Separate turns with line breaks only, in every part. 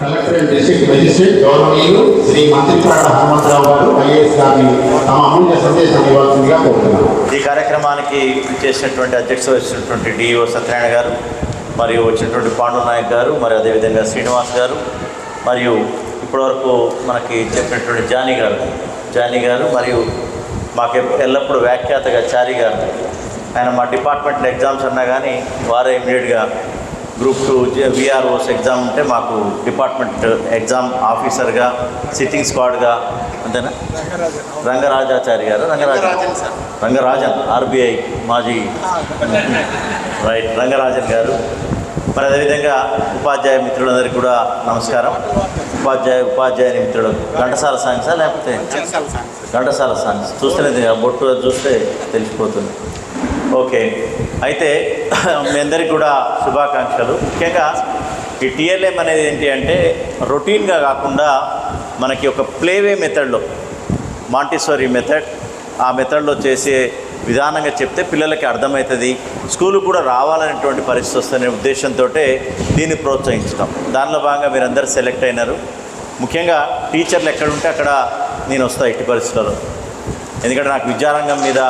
District magistrate గౌరవనీయులు శ్రీ మంత్రిపాడ హనుమంతరావు గారు IAS గారిని తమ అమూల్య సందేశం ఇవ్వాల్సిందిగా కోరుతున్నాను.
ఈ కార్యక్రమానికి చేసినటువంటి అధ్యక్షుడు వచ్చినటువంటి డిఈఓ సత్యనారాయణ గారు మరియు వచ్చినటువంటి పాండు నాయక్ గారు మరి అదేవిధంగా శ్రీనివాస్ గారు మరియు ఇప్పటివరకు మనకి చెప్పినటువంటి జానీ గారు. జానీ గారు మరియు మాకు ఎల్లప్పుడూ వ్యాఖ్యాతగా చారి గారు. ఆయన మా డిపార్ట్మెంట్ ఎగ్జామ్స్ అన్నా కానీ వారే ఇమీడియట్గా గ్రూప్ టూ విఆర్ఓస్ ఎగ్జామ్ ఉంటే మాకు డిపార్ట్మెంట్ ఎగ్జామ్ ఆఫీసర్గా సిట్టింగ్ స్క్వాడ్గా అంతేనా? రంగరాజాచారి గారు రంగరాజన్. రంగరాజన్ ఆర్బీఐ మాజీ రైట్ రంగరాజన్ గారు. మరి అదేవిధంగా ఉపాధ్యాయ మిత్రులందరికీ కూడా నమస్కారం. ఉపాధ్యాయ ఉపాధ్యాయ మిత్రుడు. ఘంటసాల సాంగ్సా లేకపోతే ఘంటసాల సాంగ్స్ చూస్తేనే బొట్టు చూస్తే తెలిసిపోతుంది. ఓకే. అయితే మీ అందరికీ కూడా శుభాకాంక్షలు. ముఖ్యంగా ఈ టీఎల్ఎం అనేది ఏంటి అంటే రొటీన్గా కాకుండా మనకి ఒక ప్లేవే మెథడ్లో మాంటిసోరీ మెథడ్ ఆ మెథడ్లో చేసే విధానంగా చెప్తే పిల్లలకి అర్థమవుతుంది. స్కూలు కూడా రావాలనేటువంటి పరిస్థితి వస్తుందనే ఉద్దేశంతో దీన్ని ప్రోత్సహించడం దానిలో భాగంగా మీరందరూ సెలెక్ట్ అయినారు. ముఖ్యంగా టీచర్లు ఎక్కడ ఉంటే అక్కడ నేను వస్తాను ఇట్టి పరిస్థితుల్లో. ఎందుకంటే నాకు విద్యారంగం మీద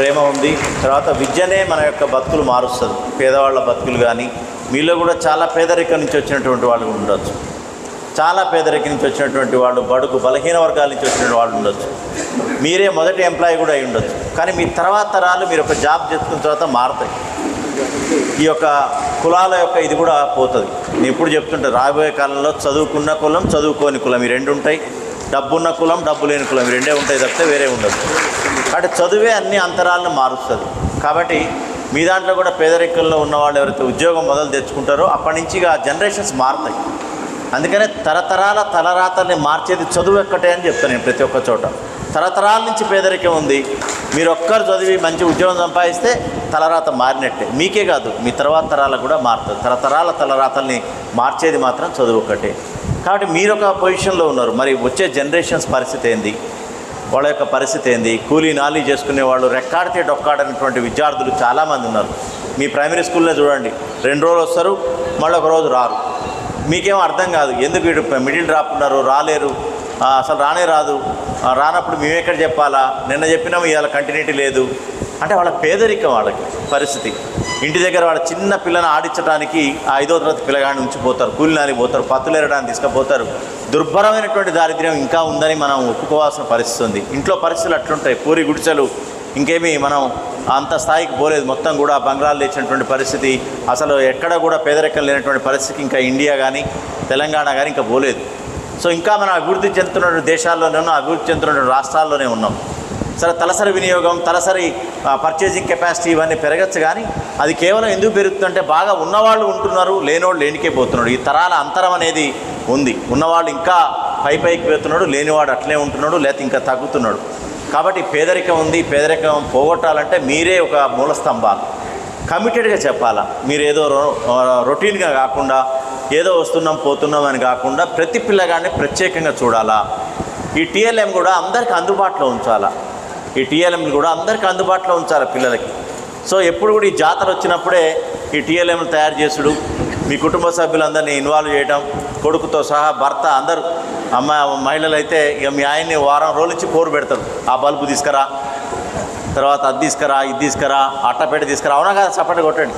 ప్రేమ ఉంది. తర్వాత విద్యనే మన యొక్క బతుకులు మారుస్తుంది. పేదవాళ్ళ బతుకులు కానీ మీలో కూడా చాలా పేదరికం నుంచి వచ్చినటువంటి వాళ్ళు ఉండొచ్చు. చాలా పేదరికం నుంచి వచ్చినటువంటి వాళ్ళు బడుగు బలహీన వర్గాల నుంచి వచ్చిన వాళ్ళు ఉండొచ్చు. మీరే మొదటి ఎంప్లాయీ కూడా అయి ఉండొచ్చు. కానీ మీ తర్వాత తరాలు మీరు ఒక జాబ్ చేసుకున్న తర్వాత మారుతాయి. ఈ యొక్క కులాల యొక్క ఇది కూడా పోతుంది. నేను ఇప్పుడు చెప్తుంటే రాబోయే కాలంలో చదువుకున్న కులం చదువుకోని కులం ఈ రెండు ఉంటాయి. డబ్బున్న కులం డబ్బు లేని కులం ఈ రెండే ఉంటాయి తప్పితే వేరే ఉండదు. అంటే చదువే అన్ని అంతరాలను మారుస్తుంది. కాబట్టి మీ దాంట్లో కూడా పేదరికంలో ఉన్న వాళ్ళు ఎవరైతే ఉద్యోగం మొదలు తెచ్చుకుంటారో అప్పటి నుంచి ఇక జనరేషన్స్ మారుతాయి. అందుకనే తరతరాల తలరాతల్ని మార్చేది చదువు ఎక్కటే అని చెప్తాను నేను ప్రతి ఒక్క చోట. తరతరాల నుంచి పేదరికం ఉంది. మీరు ఒక్కరు చదివి మంచి ఉద్యోగం సంపాదిస్తే తలరాత మారినట్టే. మీకే కాదు మీ తర్వాత తరాలకు కూడా మారుతుంది. తరతరాల తలరాతల్ని మార్చేది మాత్రం చదువు ఒక్కటే. కాబట్టి మీరు ఒక పొజిషన్లో ఉన్నారు. మరి వచ్చే జనరేషన్స్ పరిస్థితి ఏంది? వాళ్ళ యొక్క పరిస్థితి ఏంది? కూలీ నాలీ చేసుకునే వాళ్ళు రెక్కాడితే డొక్కాడనటువంటి విద్యార్థులు చాలామంది ఉన్నారు. మీ ప్రైమరీ స్కూల్లో చూడండి రెండు రోజులు వస్తారు మళ్ళీ ఒక రోజు రారు. మీకేం అర్థం కాదు ఎందుకు వీడు మిడిల్ డ్రాప్ ఉన్నారు రాలేరు? అసలు రానే రాదు. రానప్పుడు మేము ఎక్కడ చెప్పాలా? నిన్న చెప్పినాము ఇవాళ కంటిన్యూటీ లేదు. అంటే వాళ్ళ పేదరికం వాళ్ళకి పరిస్థితి. ఇంటి దగ్గర వాళ్ళ చిన్న పిల్లని ఆడించడానికి ఆ ఐదో తరగతి పిల్లగాడిని ఉంచిపోతారు కూలినాలి పోతారు పత్తులేరడానికి తీసుకుపోతారు. దుర్భరమైనటువంటి దారిద్ర్యం ఇంకా ఉందని మనం ఒప్పుకోవాల్సిన పరిస్థితి ఉంది. ఇంట్లో పరిస్థితులు అట్లుంటాయి. పూరి గుడిసెలు ఇంకేమీ మనం అంత స్థాయికి పోలేదు. మొత్తం కూడా బంగ్లాలు లేచినటువంటి పరిస్థితి. అసలు ఎక్కడ కూడా పేదరికం లేనటువంటి పరిస్థితి ఇంకా ఇండియా కానీ తెలంగాణ కానీ ఇంకా పోలేదు. సో ఇంకా మనం అభివృద్ధి చెందుతున్న దేశాల్లోనే ఉన్నాం అభివృద్ధి చెందుతున్న రాష్ట్రాల్లోనే ఉన్నాం. సరే తలసరి వినియోగం తలసరి పర్చేసింగ్ కెపాసిటీ ఇవన్నీ పెరగచ్చు కానీ అది కేవలం ఎందుకు పెరుగుతుందంటే బాగా ఉన్నవాళ్ళు ఉంటున్నారు లేనివాళ్ళు లేనికే పోతున్నాడు. ఈ తరాల అంతరం అనేది ఉంది. ఉన్నవాళ్ళు ఇంకా పై పైకి పోతున్నాడు లేనివాడు అట్లే ఉంటున్నాడు లేకపోతే ఇంకా తగ్గుతున్నాడు. కాబట్టి పేదరికం ఉంది పేదరికం పోగొట్టాలంటే మీరే ఒక మూలస్తంభాలు. కమిటెడ్గా చెప్పాలా మీరు ఏదో రొ- రొటీన్గా కాకుండా ఏదో వస్తున్నాం పోతున్నాం అని కాకుండా ప్రతి పిల్లగాడిని ప్రత్యేకంగా చూడాలా. ఈ టీఎల్ఎం కూడా అందరికి అందుబాటులో ఉంచాలా. ఈ టీఎల్ఎంలు కూడా అందరికీ అందుబాటులో ఉంచాలి పిల్లలకి. సో ఎప్పుడు కూడా ఈ జాతర వచ్చినప్పుడే ఈ టీఎల్ఎం తయారు చేసుడు మీ కుటుంబ సభ్యులందరినీ ఇన్వాల్వ్ చేయడం కొడుకుతో సహా భర్త అందరూ అమ్మ మహిళలు అయితే ఇక మీ ఆయన్ని వారం రోజుల నుంచి కోరు పెడతారు. ఆ బల్బు తీసుకురా తర్వాత అది తీసుకురా ఇది తీసుకురా అట్టపేట తీసుకురా అవునా కదా చప్పటి కొట్టండి?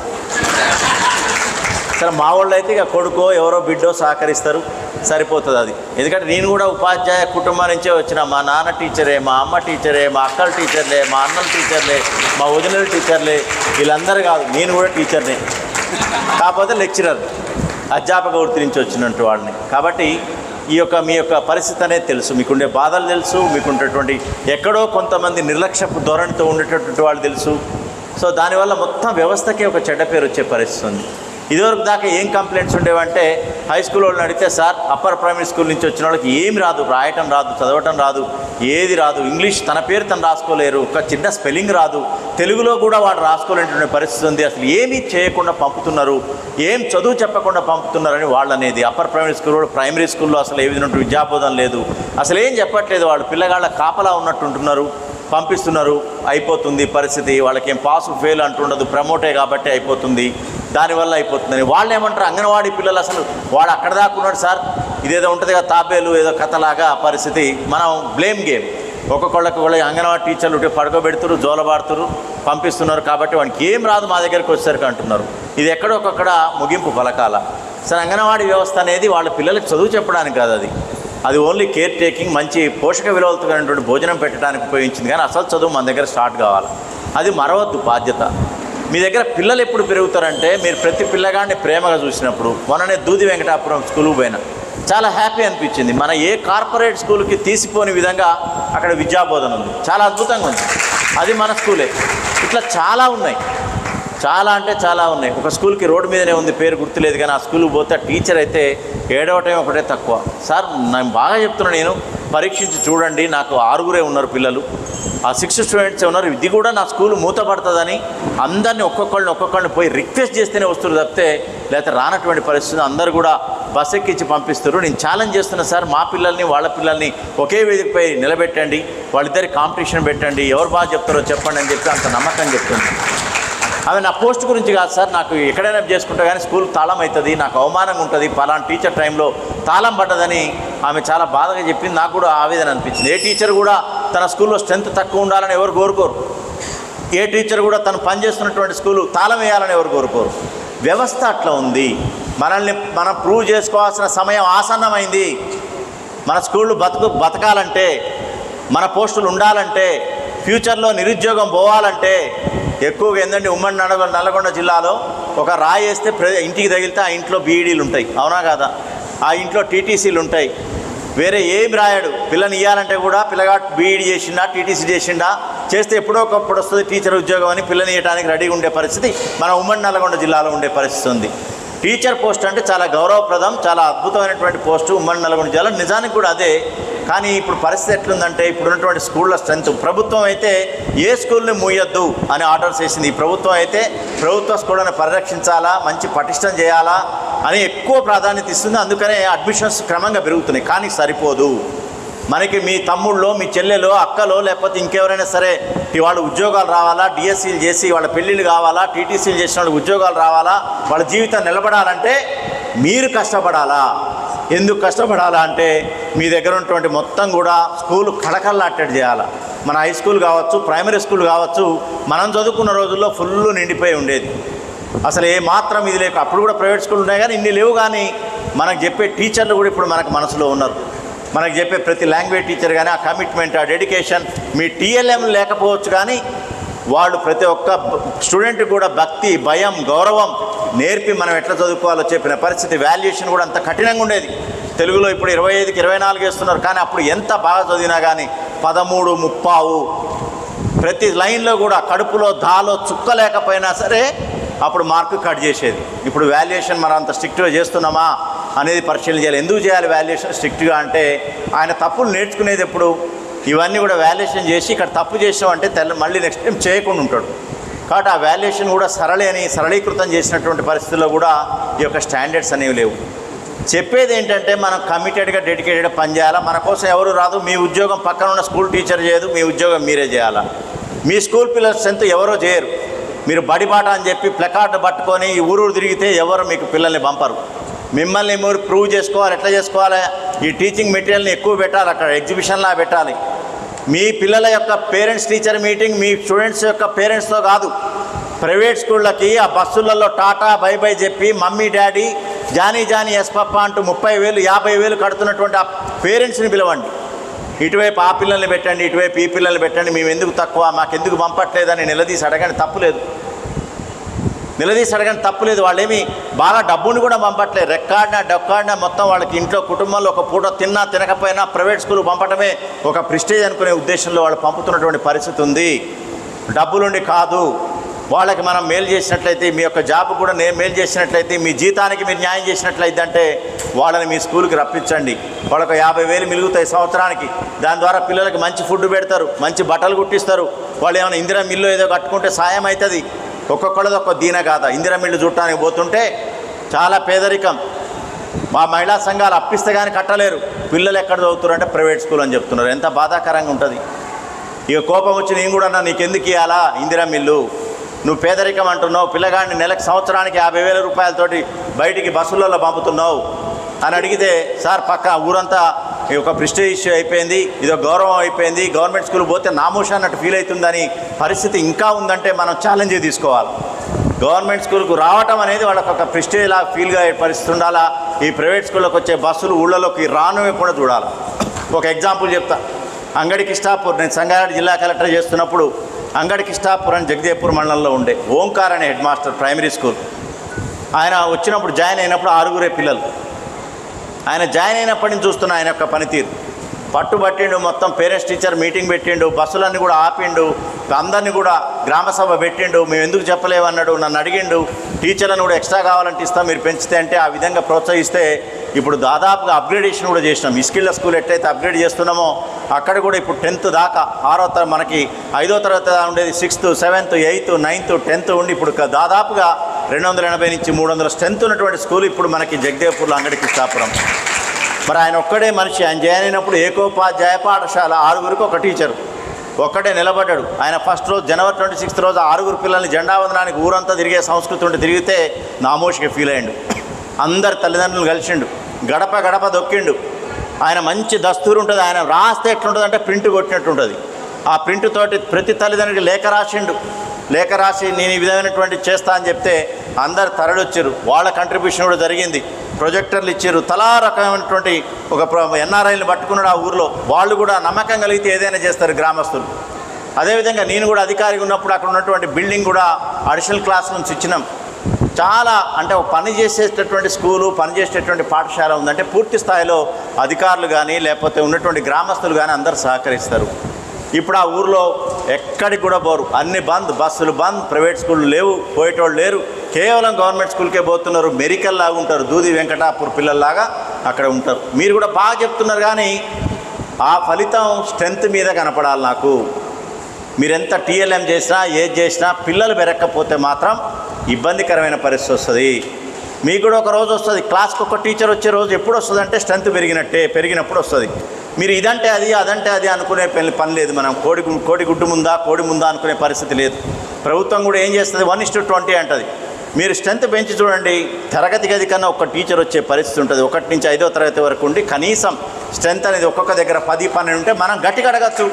సరే మా వాళ్ళు అయితే ఇక కొడుకో ఎవరో బిడ్డో సహకరిస్తారు. సరిపోతుంది అది. ఎందుకంటే నేను కూడా ఉపాధ్యాయ కుటుంబం నుంచే వచ్చిన. మా నాన్న టీచరే మా అమ్మ టీచరే మా అక్కల టీచర్లే మా అన్నల టీచర్లే మా వదినల టీచర్లే వీళ్ళందరూ కాదు నేను కూడా టీచర్నే. కాకపోతే లెక్చరర్ అధ్యాపక వృత్తి నుంచి వచ్చినట్టు వాళ్ళని కాబట్టి ఈ యొక్క మీ యొక్క పరిస్థితి అనేది తెలుసు. మీకుండే బాధలు తెలుసు మీకుండేటువంటి ఎక్కడో కొంతమంది నిర్లక్ష్యపు ధోరణితో ఉండేటటువంటి వాళ్ళు తెలుసు. సో దానివల్ల మొత్తం వ్యవస్థకే ఒక చెడ్డ పేరు వచ్చే పరిస్థితి ఉంది. ఇదివరకు దాకా ఏం కంప్లైంట్స్ ఉండేవంటే హై స్కూల్ వాళ్ళని అడిగితే సార్ అప్పర్ ప్రైమరీ స్కూల్ నుంచి వచ్చిన వాళ్ళకి ఏమి రాదు రాయటం రాదు చదవటం రాదు ఏది రాదు ఇంగ్లీష్ తన పేరు తను రాసుకోలేరు ఒక చిన్న స్పెల్లింగ్ రాదు తెలుగులో కూడా వాడు రాసుకోలేనటువంటి పరిస్థితి ఉంది అసలు ఏమీ చేయకుండా పంపుతున్నారు ఏం చదువు చెప్పకుండా పంపుతున్నారని వాళ్ళు అనేది. అప్పర్ ప్రైమరీ స్కూల్ ప్రైమరీ స్కూల్లో అసలు ఏ విధంగా విద్యాబోధన లేదు. అసలు ఏం చెప్పట్లేదు వాళ్ళు పిల్లగాళ్ళ కాపలా ఉన్నట్టు ఉంటున్నారు పంపిస్తున్నారు అయిపోతుంది పరిస్థితి వాళ్ళకేం పాస్ ఫెయిల్ అంటుండదు ప్రమోటే కాబట్టి అయిపోతుంది. దానివల్ల అయిపోతుందని. వాళ్ళు ఏమంటారు? అంగన్వాడీ పిల్లలు అసలు వాడు అక్కడ దాకా ఉన్నాడు సార్. ఇదేదో ఉంటుంది కదా తాబేలు ఏదో కథలాగా పరిస్థితి. మనం బ్లేమ్ గేమ్ ఒక్కొక్కళ్ళకి వాళ్ళ అంగన్వాడీ టీచర్లు పడుకోబెడుతురు జోలబాడుతురు పంపిస్తున్నారు కాబట్టి వానికి ఏం రాదు మా దగ్గరికి వచ్చేసరికి అంటున్నారు. ఇది ఎక్కడో ముగింపు పలకాల సరే అంగన్వాడీ వ్యవస్థ అనేది వాళ్ళ పిల్లలకు చదువు చెప్పడానికి కాదు అది. అది ఓన్లీ కేర్ టేకింగ్ మంచి పోషక విలువలతో కలిగినటువంటి భోజనం పెట్టడానికి ఉపయోగించింది. కానీ అసలు చదువు మన దగ్గర స్టార్ట్ కావాలి. అది మరవద్దు బాధ్యత. మీ దగ్గర పిల్లలు ఎప్పుడు పెరుగుతారంటే మీరు ప్రతి పిల్లగాడిని ప్రేమగా చూసినప్పుడు మొన్ననే దూది వెంకటాపురం స్కూల్కి పోయిన. చాలా హ్యాపీ అనిపించింది. మన ఏ కార్పొరేట్ స్కూల్కి తీసిపోని విధంగా అక్కడ విద్యాబోధన ఉంది. చాలా అద్భుతంగా ఉంది. అది మన స్కూలే. ఇట్లా చాలా ఉన్నాయి. చాలా అంటే చాలా ఉన్నాయి. ఒక స్కూల్కి రోడ్డు మీదనే ఉంది పేరు గుర్తులేదు కానీ ఆ స్కూల్కి పోతే టీచర్ అయితే ఏడవటం ఒకటే తక్కువ. సార్ నేను బాగా చెప్తున్నాను నేను. పరీక్షించి చూడండి నాకు ఆరుగురే ఉన్నారు పిల్లలు. ఆ సిక్స్ స్టూడెంట్స్ ఉన్నారు ఇది కూడా నా స్కూల్ మూతపడుతుందని అందరినీ ఒక్కొక్కళ్ళని ఒక్కొక్కళ్ళని పోయి రిక్వెస్ట్ చేస్తేనే వస్తారు తప్పితే లేకపోతే రానటువంటి పరిస్థితి అందరూ కూడా బస్ ఎక్కించి పంపిస్తారు నేను ఛాలెంజ్ చేస్తున్నా సార్ మా పిల్లల్ని వాళ్ళ పిల్లల్ని ఒకే వేదికపై నిలబెట్టండి. వాళ్ళిద్దరి కాంపిటీషన్ పెట్టండి. ఎవరు బాగా చెప్తారో చెప్పండి అని చెప్పి అంత నమ్మకం చెప్తుంది. ఆమె నా పోస్ట్ గురించి కాదు సార్ నాకు ఎక్కడైనా చేసుకుంటా కానీ స్కూల్ తాళం అవుతుంది నాకు అవమానంగా ఉంటుంది. పలానా టీచర్ టైంలో తాళం పడ్డదని ఆమె చాలా బాధగా చెప్పింది. నాకు కూడా ఆవేదన అనిపించింది. ఏ టీచర్ కూడా తన స్కూల్లో స్ట్రెంత్ తక్కువ ఉండాలని ఎవరు కోరుకోరు. ఏ టీచర్ కూడా తను పనిచేస్తున్నటువంటి స్కూలు తాళం వేయాలని ఎవరు కోరుకోరు. వ్యవస్థ అట్లా ఉంది. మనల్ని మనం ప్రూవ్ చేసుకోవాల్సిన సమయం ఆసన్నమైంది. మన స్కూళ్ళు బతుకు బతకాలంటే మన పోస్టులు ఉండాలంటే ఫ్యూచర్లో నిరుద్యోగం పోవాలంటే ఎక్కువగా ఏంటంటే ఉమ్మడి నల్గొండ జిల్లాలో ఒక రాయి వేస్తే ప్ర ఇంటికి తగిలితే ఆ ఇంట్లో బీఈడీలు ఉంటాయి. అవునా కాదా? ఆ ఇంట్లో టీటీసీలు ఉంటాయి. వేరే ఏమి రాయడు. పిల్లని ఇవ్వాలంటే కూడా పిల్లగా బీఈడీ చేసిండా టీటీసీ చేసిండా? చేస్తే ఎప్పుడో ఒకప్పుడు వస్తుంది టీచర్ ఉద్యోగం అని పిల్లని ఇవ్వడానికి రెడీగా ఉండే పరిస్థితి మన ఉమ్మడి నల్గొండ జిల్లాలో ఉండే పరిస్థితి ఉంది. టీచర్ పోస్ట్ అంటే చాలా గౌరవప్రదం చాలా అద్భుతమైనటువంటి పోస్టు ఉమ్మడి నల్గొండ జిల్లాలో. నిజానికి కూడా అదే. కానీ ఇప్పుడు పరిస్థితి ఎట్లుందంటే ఇప్పుడు ఉన్నటువంటి స్కూళ్ళ స్ట్రెంత్ ప్రభుత్వం అయితే ఏ స్కూల్ని మూయొద్దు అని ఆర్డర్స్ వేసింది. ఈ ప్రభుత్వం అయితే ప్రభుత్వ స్కూళ్ళని పరిరక్షించాలా మంచి పటిష్టం చేయాలా అని ఎక్కువ ప్రాధాన్యత ఇస్తుంది. అందుకనే అడ్మిషన్స్ క్రమంగా పెరుగుతున్నాయి. కానీ సరిపోదు. మనకి మీ తమ్ముళ్ళు మీ చెల్లెలు అక్కలు లేకపోతే ఇంకెవరైనా సరే వాళ్ళ ఉద్యోగాలు రావాలా? డిఎస్సీలు చేసి వాళ్ళ పెళ్ళిళ్ళు కావాలా? టీటీసీలు చేసిన వాళ్ళు ఉద్యోగాలు రావాలా? వాళ్ళ జీవితం నిలబడాలంటే మీరు కష్టపడాలా? ఎందుకు కష్టపడాలా అంటే మీ దగ్గర ఉన్నటువంటి మొత్తం కూడా స్కూల్ కళకళలాట్టేట్టు చేయాలా? మన హై స్కూల్ కావచ్చు ప్రైమరీ స్కూల్ కావచ్చు మనం చదువుకున్న రోజుల్లో ఫుల్ నిండిపోయి ఉండేది. అసలు ఏ మాత్రం ఇది లేక అప్పుడు కూడా ప్రైవేట్ స్కూల్ ఉన్నాయి కానీ ఇన్ని లేవు కానీ మనకు చెప్పే టీచర్లు కూడా ఇప్పుడు మనకు మనసులో ఉన్నారు. మనకు చెప్పే ప్రతి లాంగ్వేజ్ టీచర్ కానీ ఆ కమిట్మెంట్ ఆ డెడికేషన్ మీ టీఎల్ఎం లేకపోవచ్చు కానీ వాళ్ళు ప్రతి ఒక్క స్టూడెంట్ కూడా భక్తి భయం గౌరవం నేర్పి మనం ఎట్లా చదువుకోవాలో చెప్పిన పరిస్థితి వాల్యుయేషన్ కూడా అంత కఠినంగా ఉండేది. తెలుగులో ఇప్పుడు ఇరవై ఐదుకి ఇరవై నాలుగు వేస్తున్నారు కానీ అప్పుడు ఎంత బాగా చదివినా కానీ పదమూడు ముప్పావు ప్రతి లైన్లో కూడా కడుపులో దాలో చుక్క లేకపోయినా సరే అప్పుడు మార్కు కట్ చేసేది. ఇప్పుడు వాల్యుయేషన్ మనం అంత స్ట్రిక్ట్గా చేస్తున్నామా? అనేది పరిశీలన చేయాలి. ఎందుకు చేయాలి వాల్యుయేషన్ స్ట్రిక్ట్గా అంటే ఆయన తప్పులు నేర్చుకునేది ఎప్పుడు? ఇవన్నీ కూడా వాల్యుయేషన్ చేసి ఇక్కడ తప్పు చేసామంటే తెల్ల మళ్ళీ నెక్స్ట్ టైం చేయకుండా ఉంటాడు. కాబట్టి ఆ వాల్యుయేషన్ కూడా సరళని సరళీకృతం చేసినటువంటి పరిస్థితుల్లో కూడా ఈ యొక్క స్టాండర్డ్స్ అనేవి లేవు. చెప్పేది ఏంటంటే మనం కమిటెడ్గా డెడికేటెడ్గా పనిచేయాలా మన కోసం ఎవరు రాదు? మీ ఉద్యోగం పక్కన ఉన్న స్కూల్ టీచర్ చేయదు. మీ ఉద్యోగం మీరే చేయాలా? మీ స్కూల్ పిల్లల స్ట్రెంత్ ఎవరో చేయరు. మీరు బడిబాట అని చెప్పి ప్లకార్డు పట్టుకొని ఈ ఊరూరు తిరిగితే ఎవరు మీకు పిల్లల్ని పంపరు. మిమ్మల్ని మీరు ప్రూవ్ చేసుకోవాలి ఎట్లా చేసుకోవాలి? ఈ టీచింగ్ మెటీరియల్ని ఎక్కువ పెట్టాలి అక్కడ ఎగ్జిబిషన్లా పెట్టాలి. మీ పిల్లల యొక్క పేరెంట్స్ టీచర్ మీటింగ్ మీ స్టూడెంట్స్ యొక్క పేరెంట్స్తో కాదు. ప్రైవేట్ స్కూళ్ళకి ఆ బస్సులలో టాటా బై బై చెప్పి mummy daddy Johnny Johnny yes papa అంటూ ముప్పై వేలు యాభై వేలు కడుతున్నటువంటి ఆ పేరెంట్స్ని పిలవండి. ఇటువైపు ఆ పిల్లల్ని పెట్టండి ఇటువైపు ఈ పిల్లల్ని పెట్టండి మేము ఎందుకు తక్కువ మాకెందుకు పంపట్లేదని నిలదీసి అడగండి తప్పులేదు నిలదీసి అడగండి తప్పులేదు వాళ్ళేమి బాగా డబ్బుని కూడా పంపట్లేదు. రెక్కాడినా డొక్కాడినా మొత్తం వాళ్ళకి ఇంట్లో కుటుంబంలో ఒక పూట తిన్నా తినకపోయినా ప్రైవేట్ స్కూల్ పంపటమే ఒక ప్రిస్టేజ్ అనుకునే ఉద్దేశంలో వాళ్ళు పంపుతున్నటువంటి పరిస్థితి ఉంది. డబ్బులుండి కాదు. వాళ్ళకి మనం మేలు చేసినట్లయితే మీ యొక్క జాబ్ కూడా నేను మేలు చేసినట్లయితే మీ జీతానికి మీరు న్యాయం చేసినట్లయితే అంటే వాళ్ళని మీ స్కూల్కి రప్పించండి. వాళ్ళకు యాభై వేలు మిలుగుతాయి సంవత్సరానికి. దాని ద్వారా పిల్లలకి మంచి ఫుడ్ పెడతారు మంచి బట్టలు కుట్టిస్తారు. వాళ్ళు ఏమైనా ఇందిరా మిల్లు ఏదో కట్టుకుంటే సాయం అవుతుంది. ఒక్కొక్కళ్ళది ఒక్క దీన కాదా? ఇందిరా చూడటానికి పోతుంటే చాలా పేదరికం. మా మహిళా సంఘాలు అప్పిస్తే కానీ కట్టలేరు. పిల్లలు ఎక్కడ చదువుతున్నారు అంటే ప్రైవేట్ స్కూల్ అని చెప్తున్నారు. ఎంత బాధాకరంగా ఉంటుంది. ఇక కోపం వచ్చి నేను కూడా అన్నా నీకెందుకు ఇవ్వాలా ఇందిరమిల్లు నువ్వు పేదరికం అంటున్నావు పిల్లగాడిని నెలకు సంవత్సరానికి యాభై వేల రూపాయలతోటి బయటికి బస్సులలో పంపుతున్నావు అని అడిగితే సార్ పక్క ఊరంతా ఈ ఒక ప్రిస్టేజ్ ఇష్యూ అయిపోయింది ఇది ఒక గౌరవం అయిపోయింది గవర్నమెంట్ స్కూల్ పోతే నామోష అన్నట్టు ఫీల్ అవుతుందని పరిస్థితి ఇంకా ఉందంటే మనం ఛాలెంజ్ తీసుకోవాలి. గవర్నమెంట్ స్కూల్కు రావటం అనేది వాళ్ళకి ఒక ప్రిస్టేజ్లా లాగా ఫీల్గా పరిస్థితి ఉండాలా? ఈ ప్రైవేట్ స్కూళ్ళకి వచ్చే బస్సులు ఊళ్ళలోకి రాను కూడా చూడాలి. ఒక ఎగ్జాంపుల్ చెప్తా. అంగడి కిష్టాపూర్ నేను సంగారెడ్డి జిల్లా కలెక్టర్ చేస్తున్నప్పుడు అంగడి కిష్టాపూర్ అని జగదేపూర్ మండలంలో ఉండే ఓంకార్ అనే హెడ్ మాస్టర్ ప్రైమరీ స్కూల్ ఆయన వచ్చినప్పుడు జాయిన్ అయినప్పుడు ఆరుగురే పిల్లలు. ఆయన జాయిన్ అయినప్పటి నుంచి చూస్తున్నా ఆయన యొక్క పనితీరు. పట్టుబట్టిండు మొత్తం పేరెంట్స్ టీచర్ మీటింగ్ పెట్టిండు బస్సులన్నీ కూడా ఆపిండు అందరినీ కూడా గ్రామసభ పెట్టిండు మేము ఎందుకు చెప్పలేమన్నాడు నన్ను అడిగిండు టీచర్లను కూడా ఎక్స్ట్రా కావాలంటే ఇస్తాం మీరు పెంచితే అంటే ఆ విధంగా ప్రోత్సహిస్తే ఇప్పుడు దాదాపుగా అప్గ్రేడేషన్ కూడా చేసినాం. ఇస్కిళ్ళ స్కూల్ ఎట్లయితే అప్గ్రేడ్ చేస్తున్నామో అక్కడ కూడా ఇప్పుడు టెన్త్ దాకా ఆరో తర మనకి ఐదో తరగతి ఉండేది sixth seventh eighth ninth tenth ఉండి ఇప్పుడు దాదాపుగా రెండు వందల ఎనభై నుంచి మూడు వందల స్ట్రెంత్ ఉన్నటువంటి స్కూల్ ఇప్పుడు మనకి జగదేవ్పూర్లో అంగడికి స్థాపనం. మరి ఆయన ఒక్కడే మనిషి ఆయన జాయిన్ అయినప్పుడు ఏకోపాధ్యాయ పాఠశాల ఆరుగురికి ఒక టీచరు. ఒక్కడే నిలబడ్డాడు. ఆయన ఫస్ట్ రోజు జనవరి ట్వంటీ సిక్స్త్ రోజు ఆరుగురు పిల్లల్ని జెండా వందనానికి ఊరంతా తిరిగే సంస్కృతి ఉంటే తిరిగితే నామోషిగా ఫీల్ అయ్యిండు. అందరి తల్లిదండ్రులు కలిసిండు. గడప గడప దొక్కిండు. ఆయన మంచి దస్తూరు ఉంటుంది. ఆయన రాస్తే ఎట్లుంటుంది అంటే ప్రింట్ కొట్టినట్టు ఉంటుంది. ఆ ప్రింట్ తోటి ప్రతి తల్లిదండ్రుడికి లేఖ రాసిండు. లేఖ రాసి నేను ఈ విధమైనటువంటి చేస్తా అని చెప్తే అందరు తరలొచ్చారు. వాళ్ళ కంట్రిబ్యూషన్ కూడా జరిగింది. ప్రొజెక్టర్లు ఇచ్చారు. తలా రకమైనటువంటి ఒక ఎన్ఆర్ఐని పట్టుకున్నాడు ఆ ఊర్లో. వాళ్ళు కూడా నమ్మకం కలిగితే ఏదైనా చేస్తారు గ్రామస్తులు. అదేవిధంగా నేను కూడా అధికారిగా ఉన్నప్పుడు అక్కడ ఉన్నటువంటి బిల్డింగ్ కూడా అడిషనల్ క్లాస్ రూమ్స్ ఇచ్చినాం. చాలా అంటే ఒక పని చేసేటటువంటి స్కూలు పని చేసేటటువంటి పాఠశాల ఉందంటే పూర్తి స్థాయిలో అధికారులు కానీ లేకపోతే ఉన్నటువంటి గ్రామస్తులు కానీ అందరు సహకరిస్తారు. ఇప్పుడు ఆ ఊర్లో ఎక్కడికి కూడా పోరు. అన్ని బంద్ బస్సులు బంద్ ప్రైవేట్ స్కూళ్ళు లేవు పోయేటోళ్ళు లేరు. కేవలం గవర్నమెంట్ స్కూల్కే పోతున్నారు. మెరికల్ లాగా ఉంటారు. దూది వెంకటాపూర్ పిల్లల్లాగా అక్కడ ఉంటారు. మీరు కూడా బాగా చెప్తున్నారు కానీ ఆ ఫలితం స్ట్రెంత్ మీద కనపడాలి నాకు. మీరు ఎంత టీఎల్ఎం చేసినా ఏది చేసినా పిల్లలు పెరగకపోతే మాత్రం ఇబ్బందికరమైన పరిస్థితి వస్తుంది. మీకు కూడా ఒక రోజు వస్తుంది. క్లాస్కి ఒక టీచర్ వచ్చే రోజు ఎప్పుడు వస్తుంది అంటే స్ట్రెంత్ పెరిగినట్టే పెరిగినప్పుడు వస్తుంది. మీరు ఇదంటే అది అదంటే అది అనుకునే పని పని లేదు మనం. కోడి కోడి గుడ్డు ముందా కోడి ముందా అనుకునే పరిస్థితి లేదు. ప్రభుత్వం కూడా ఏం చేస్తుంది? వన్ ఇస్టు ట్వంటీ అంటది. మీరు స్ట్రెంత్ పెంచి చూడండి తరగతి గది కన్నా ఒక టీచర్ వచ్చే పరిస్థితి ఉంటుంది. ఒకటి నుంచి ఐదో తరగతి వరకు ఉండి కనీసం స్ట్రెంత్ అనేది ఒక్కొక్క దగ్గర పది పన్నెండు ఉంటే మనం గట్టిగా అడగచ్చు.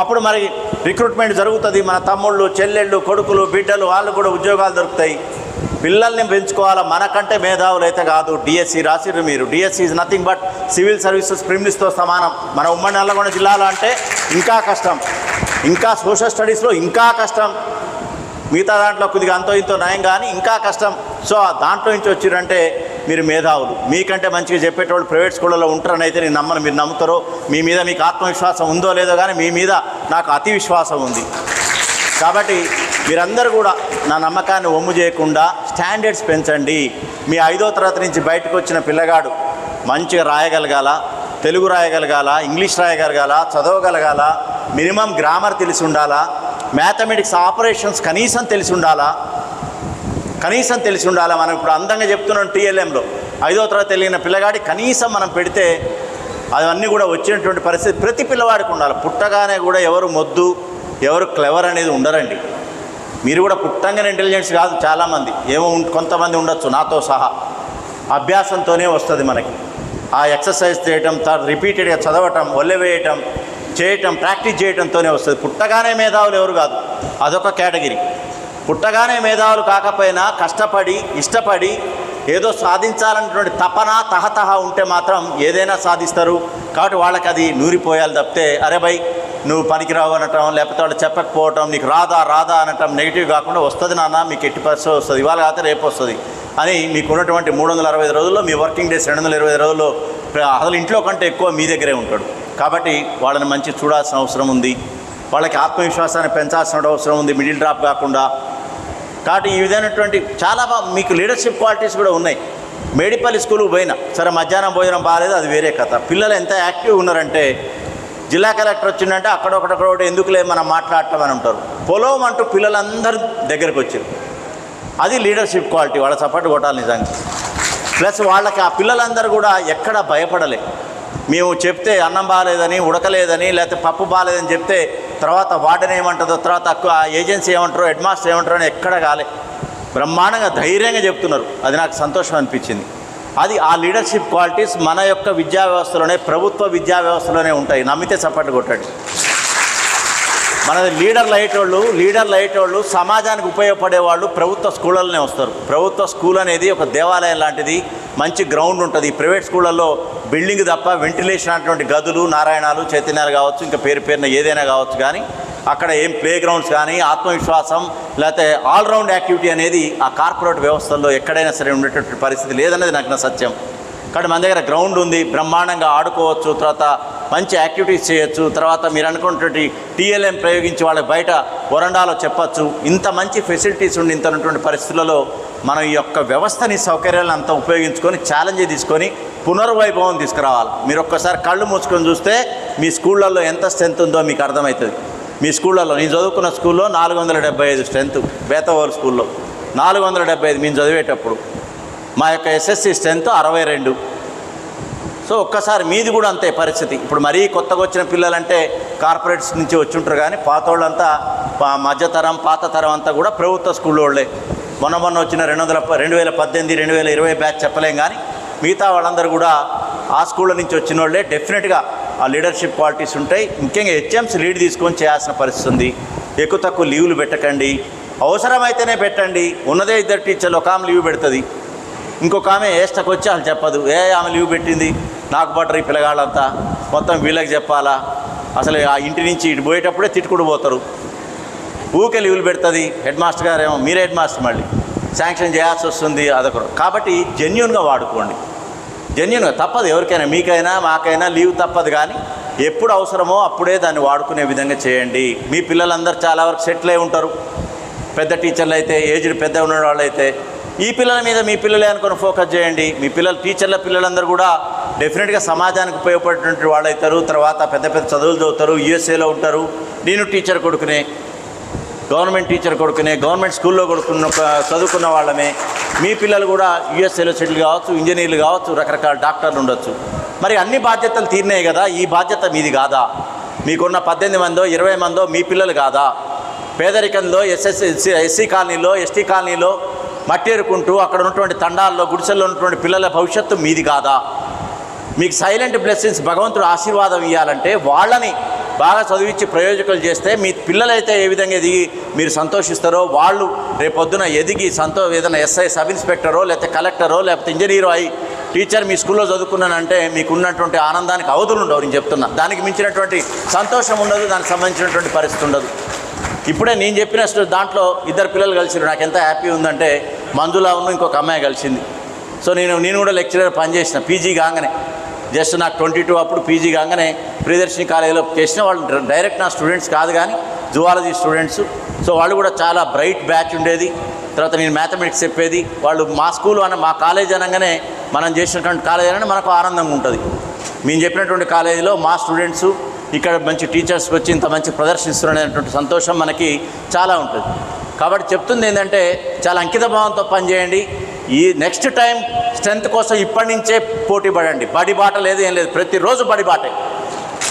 అప్పుడు మరి రిక్రూట్మెంట్ జరుగుతుంది. మన తమ్ముళ్ళు చెల్లెళ్ళు కొడుకులు బిడ్డలు వాళ్ళు కూడా ఉద్యోగాలు దొరుకుతాయి. పిల్లల్ని పెంచుకోవాలా? మనకంటే మేధావులు అయితే కాదు. డిఎస్సి రాసిర్రు మీరు. DSC is nothing but civil services ప్రిమిలిస్తో సమానం. మన ఉమ్మడి నల్లగొండ జిల్లాలో అంటే ఇంకా కష్టం. ఇంకా సోషల్ స్టడీస్లో ఇంకా కష్టం. మిగతా దాంట్లో కొద్దిగా అంతో ఇంతో నయం కానీ ఇంకా కష్టం. సో దాంట్లో నుంచి వచ్చిరంటే మీరు మేధావులు. మీకంటే మంచిగా చెప్పేటోళ్ళు ప్రైవేట్ స్కూళ్ళలో ఉంటారని అయితే నేను నమ్మను. మీరు నమ్ముతారో మీ మీద మీకు ఆత్మవిశ్వాసం ఉందో లేదో కానీ మీ మీద నాకు అతి విశ్వాసం ఉంది. కాబట్టి మీరందరూ కూడా నా నమ్మకాన్ని ఒమ్ము చేయకుండా స్టాండర్డ్స్ పెంచండి. మీ ఐదో తరగతి నుంచి బయటకు వచ్చిన పిల్లగాడు మంచిగా రాయగలగాల? తెలుగు రాయగలగాల? ఇంగ్లీష్ రాయగలగాల? చదవగలగాల? మినిమం గ్రామర్ తెలిసి ఉండాలా? మ్యాథమెటిక్స్ ఆపరేషన్స్ కనీసం తెలిసి ఉండాలా? కనీసం తెలిసి ఉండాలా? మనం ఇప్పుడు అందంగా చెప్తున్నాం టీఎల్ఎంలో. ఐదో తరగతి వెళ్ళిన పిల్లగాడి కనీసం మనం పెడితే అవన్నీ కూడా వచ్చినటువంటి పరిస్థితి. ప్రతి పిల్లవాడికి ఉండాలి. పుట్టగానే కూడా ఎవరు మొద్దు ఎవరు క్లెవర్ అనేది ఉండరండి. మీరు కూడా పుట్టంగానే ఇంటెలిజెన్స్ కాదు చాలామంది. ఏమో ఉం- కొంతమంది ఉండొచ్చు నాతో సహా. అభ్యాసంతోనే వస్తుంది మనకి. ఆ ఎక్సర్సైజ్ చేయటం తర్వాత రిపీటెడ్గా చదవటం ఒల్లెవేయటం చేయటం ప్రాక్టీస్ చేయటంతోనే వస్తుంది. పుట్టగానే మేధావులు ఎవరు కాదు. అదొక కేటగిరీ. పుట్టగానే మేధావులు కాకపోయినా కష్టపడి ఇష్టపడి ఏదో సాధించాలన్నటువంటి తపన తహతహ ఉంటే మాత్రం ఏదైనా సాధిస్తారు. కాబట్టి వాళ్ళకి అది నూరిపోయాలి తప్పితే అరే భయ్ నువ్వు పనికిరావు అనటం లేకపోతే వాళ్ళు చెప్పకపోవటం నీకు రాదా రాదా అనటం నెగిటివ్ కాకుండా వస్తుంది నాన్న మీకు ఎట్టి పరిస్థితి వస్తుంది. ఇవాళ కాకపోతే రేపు వస్తుంది. అని మీకు ఉన్నటువంటి మూడు వందల అరవై రోజుల్లో మీ వర్కింగ్ డేస్ రెండు వందల ఇరవై రోజుల్లో అసలు ఇంట్లో కంటే ఎక్కువ మీ దగ్గరే ఉంటాడు. కాబట్టి వాళ్ళని మంచి చూడాల్సిన అవసరం ఉంది. వాళ్ళకి ఆత్మవిశ్వాసాన్ని పెంచాల్సిన అవసరం ఉంది మిడిల్ డ్రాప్ కాకుండా. కాబట్టి ఈ విధమైనటువంటి చాలా మీకు లీడర్షిప్ క్వాలిటీస్ కూడా ఉన్నాయి. మేడిపల్లి స్కూల్కి పోయినా సరే మధ్యాహ్నం భోజనం బాగాలేదు అది వేరే కథ. పిల్లలు ఎంత యాక్టివ్ ఉన్నారంటే జిల్లా కలెక్టర్ వచ్చిందంటే అక్కడొకటొకటి ఎందుకులే మనం మాట్లాడటం అని ఉంటారు పొలం అంటూ పిల్లలందరూ దగ్గరకు వచ్చారు. అది లీడర్షిప్ క్వాలిటీ వాళ్ళ సపోర్ట్ కొట్టాలి నిజానికి ప్లస్ వాళ్ళకి ఆ పిల్లలందరూ కూడా ఎక్కడ భయపడలే. మేము చెప్తే అన్నం బాగాలేదని ఉడకలేదని లేకపోతే పప్పు బాగాలేదని చెప్తే తర్వాత వార్డెన్ ఏమంటుందో తర్వాత ఆ ఏజెన్సీ ఏమంటారో హెడ్ మాస్టర్ ఏమంటారో అని ఎక్కడ కాలే. బ్రహ్మాండంగా ధైర్యంగా చెప్తున్నారు. అది నాకు సంతోషం అనిపించింది. అది ఆ లీడర్షిప్ క్వాలిటీస్ మన యొక్క విద్యా వ్యవస్థలోనే ప్రభుత్వ విద్యా వ్యవస్థలోనే ఉంటాయి. నమ్మితే చప్పట్లు కొట్టండి. మనది లీడర్లు అయ్యేటోళ్ళు లీడర్లు అయ్యేటోళ్ళు సమాజానికి ఉపయోగపడే వాళ్ళు ప్రభుత్వ స్కూళ్ళనే వస్తారు. ప్రభుత్వ స్కూల్ అనేది ఒక దేవాలయం లాంటిది. మంచి గ్రౌండ్ ఉంటుంది. ప్రైవేట్ స్కూళ్ళల్లో బిల్డింగ్ తప్ప వెంటిలేషన్ అటువంటి గదులు నారాయణాలు చైతన్యాలు కావచ్చు ఇంకా పేరు పేరున ఏదైనా కావచ్చు కానీ అక్కడ ఏం ప్లే గ్రౌండ్స్ కానీ ఆత్మవిశ్వాసం లేకపోతే ఆల్రౌండ్ యాక్టివిటీ అనేది ఆ కార్పొరేట్ వ్యవస్థల్లో ఎక్కడైనా సరే ఉండేటటువంటి పరిస్థితి లేదనేది నాకు నా సత్యం. కాబట్టి మన దగ్గర గ్రౌండ్ ఉంది బ్రహ్మాండంగా ఆడుకోవచ్చు తర్వాత మంచి యాక్టివిటీస్ చేయొచ్చు తర్వాత మీరు అనుకున్నటువంటి టీఎల్ఎం ప్రయోగించి వాళ్ళకి బయట వరండాలో చెప్పచ్చు. ఇంత మంచి ఫెసిలిటీస్ ఉండి ఇంత ఉన్నటువంటి పరిస్థితులలో మనం ఈ యొక్క వ్యవస్థని సౌకర్యాలను అంతా ఉపయోగించుకొని ఛాలెంజ్ తీసుకొని పునర్వైభవం తీసుకురావాలి. మీరు ఒక్కసారి కళ్ళు మూసుకొని చూస్తే మీ స్కూళ్ళల్లో ఎంత స్ట్రెంత్ ఉందో మీకు అర్థమవుతుంది. మీ స్కూళ్ళల్లో నేను చదువుకున్న స్కూల్లో నాలుగు వందల డెబ్బై ఐదు స్ట్రెంత్ బేతవోలు స్కూల్లో. నాలుగు వందల డెబ్బై ఐదు మేము చదివేటప్పుడు. మా యొక్క ఎస్ఎస్సి స్ట్రెంత్ అరవై రెండు. సో ఒక్కసారి మీది కూడా అంతే పరిస్థితి. ఇప్పుడు మరీ కొత్తగా వచ్చిన పిల్లలంటే కార్పొరేట్స్ నుంచి వచ్చి ఉంటారు కానీ పాత వాళ్ళంతా మధ్యతరం పాత తరం అంతా కూడా ప్రభుత్వ స్కూల్ వాళ్ళే మొన్న మొన్న వచ్చిన రెండు వందల రెండు వేల పద్దెనిమిది రెండు వేల ఇరవై బ్యాచ్ చెప్పలేం కానీ మిగతా వాళ్ళందరూ కూడా ఆ స్కూళ్ళ నుంచి వచ్చిన వాళ్ళే. డెఫినెట్గా ఆ లీడర్షిప్ క్వాలిటీస్ ఉంటాయి. ముఖ్యంగా హెచ్ఎంస్ లీడ్ తీసుకొని చేయాల్సిన పరిస్థితి ఉంది. ఎక్కువ తక్కువ లీవులు పెట్టకండి. అవసరమైతేనే పెట్టండి. ఉన్నదే ఇద్దరు టీచర్లు ఒక ఆమె లీవ్ పెడుతుంది. ఇంకొక ఆమె ఏస్టకు వచ్చి వాళ్ళు చెప్పదు. ఏ ఆమె లీవ్ పెట్టింది? నాకు పట్టరు ఈ పిల్లగాళ్ళంతా. మొత్తం వీళ్ళకి చెప్పాలా? అసలు ఆ ఇంటి నుంచి ఇటు పోయేటప్పుడే తిట్టుకుడు పోతారు. ఊకే లీవులు పెడుతుంది. హెడ్ మాస్టర్ గారేమో మీరే హెడ్ మాస్టర్ మళ్ళీ. శాంక్షన్ చేయాల్సి వస్తుంది అదొక కాబట్టి జెన్యున్గా వాడుకోండి. జెన్యున్గా తప్పదు ఎవరికైనా మీకైనా మాకైనా లీవ్ తప్పదు కానీ ఎప్పుడు అవసరమో అప్పుడే దాన్ని వాడుకునే విధంగా చేయండి. మీ పిల్లలందరూ చాలా వరకు సెటిల్ అయి ఉంటారు. పెద్ద టీచర్లు అయితే ఏజ్డ్ పెద్ద ఉన్న వాళ్ళు అయితే ఈ పిల్లల మీద మీ పిల్లలే అనుకుని ఫోకస్ చేయండి. మీ పిల్లలు టీచర్ల పిల్లలందరూ కూడా డెఫినెట్గా సమాజానికి ఉపయోగపడేటువంటి వాళ్ళు అవుతారు తర్వాత పెద్ద పెద్ద చదువులు చదువుతారు యూఎస్ఏలో ఉంటారు. నేను టీచర్ కొడుకునే. గవర్నమెంట్ టీచర్ కొడుకునే గవర్నమెంట్ స్కూల్లో కొడుకున్న చదువుకున్న వాళ్ళమే. మీ పిల్లలు కూడా యుఎస్ఏలో సెటిల్ కావచ్చు ఇంజనీర్లు కావచ్చు రకరకాల డాక్టర్లు ఉండొచ్చు. మరి అన్ని బాధ్యతలు తీరినాయి కదా ఈ బాధ్యత మీది కాదా? మీకున్న పద్దెనిమిది మందో ఇరవై మందో మీ పిల్లలు కాదా? పేదరికంలో ఎస్ఎస్ ఎస్సీ ఎస్సీ కాలనీలో ఎస్టీ కాలనీలో మట్టేరుకుంటూ అక్కడ ఉన్నటువంటి తండాల్లో గుడిసెల్లో ఉన్నటువంటి పిల్లల భవిష్యత్తు మీది కాదా? మీకు సైలెంట్ బ్లెస్సింగ్స్ భగవంతుడు ఆశీర్వాదం ఇవ్వాలంటే వాళ్ళని బాగా చదివించి ప్రయోజకులు చేస్తే మీ పిల్లలైతే ఏ విధంగా ఎదిగి మీరు సంతోషిస్తారో వాళ్ళు రేపొద్దున ఎదిగి సంతో ఏదైనా ఎస్ఐ సబ్ ఇన్స్పెక్టరో లేకపోతే కలెక్టరో లేకపోతే ఇంజనీరో అయి టీచర్ మీ స్కూల్లో చదువుకున్నానంటే మీకు ఉన్నటువంటి ఆనందానికి అవధులు ఉండవు నేను చెప్తున్నా. దానికి మించినటువంటి సంతోషం ఉండదు దానికి సంబంధించినటువంటి పరిస్థితి ఉండదు. ఇప్పుడే నేను చెప్పిన దాంట్లో ఇద్దరు పిల్లలు కలిసిరు నాకు ఎంత హ్యాపీ ఉందంటే మంజులా ఉన్న ఇంకొక అమ్మాయి కలిసింది. సో నేను నేను కూడా లెక్చరర్ పనిచేసిన పీజీ కాగానే. జస్ట్ నాకు ట్వంటీ టూ అప్పుడు పీజీ కాగానే ప్రియదర్శిని కాలేజీలో చేసిన వాళ్ళు డైరెక్ట్ నా స్టూడెంట్స్ కాదు కానీ జువాలజీ స్టూడెంట్స్. సో వాళ్ళు కూడా చాలా బ్రైట్ బ్యాచ్ ఉండేది. తర్వాత నేను మ్యాథమెటిక్స్ చెప్పేది. వాళ్ళు మా స్కూల్ అన్న మా కాలేజ్ అనగానే మనం చేసినటువంటి కాలేజ్ అనగానే మనకు ఆనందంగా ఉంటుంది. మేము చెప్పినటువంటి కాలేజీలో మా స్టూడెంట్స్ ఇక్కడ మంచి టీచర్స్కి వచ్చి ఇంత మంచి ప్రదర్శిస్తున్నటువంటి సంతోషం మనకి చాలా ఉంటుంది. కాబట్టి చెప్తుంది ఏంటంటే చాలా అంకిత భావంతో పనిచేయండి. ఈ నెక్స్ట్ టైం స్ట్రెంత్ కోసం ఇప్పటి నుంచే పోటీ పడండి. బడి బాట లేదు ఏం లేదు. ప్రతిరోజు బడి బాటే.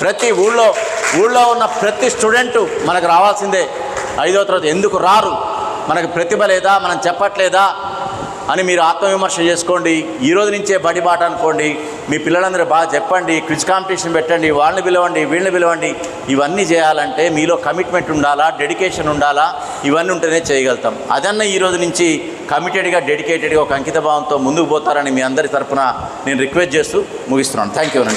ప్రతి ఊళ్ళో ఊళ్ళో ఉన్న ప్రతి స్టూడెంటు మనకు రావాల్సిందే. ఐదో తరగతి ఎందుకు రారు? మనకు ప్రతిభ లేదా? మనం చెప్పట్లేదా? అని మీరు ఆత్మవిమర్శ చేసుకోండి. ఈ రోజు నుంచే బడి బాట అనుకోండి. మీ పిల్లలందరూ బాగా చెప్పండి. క్విజ్ కాంపిటీషన్ పెట్టండి. వాళ్ళని పిలవండి వీళ్ళని పిలవండి. ఇవన్నీ చేయాలంటే మీలో కమిట్మెంట్ ఉండాలా? డెడికేషన్ ఉండాలా? ఇవన్నీ ఉంటేనే చేయగలుగుతాం. అదన్న ఈ రోజు నుంచి కమిటెడ్గా డెడికేటెడ్గా ఒక అంకిత భావంతో ముందుకు పోతారని మీ అందరి తరపున నేను రిక్వెస్ట్ చేస్తూ ముగిస్తున్నాను. థ్యాంక్ యూ అండి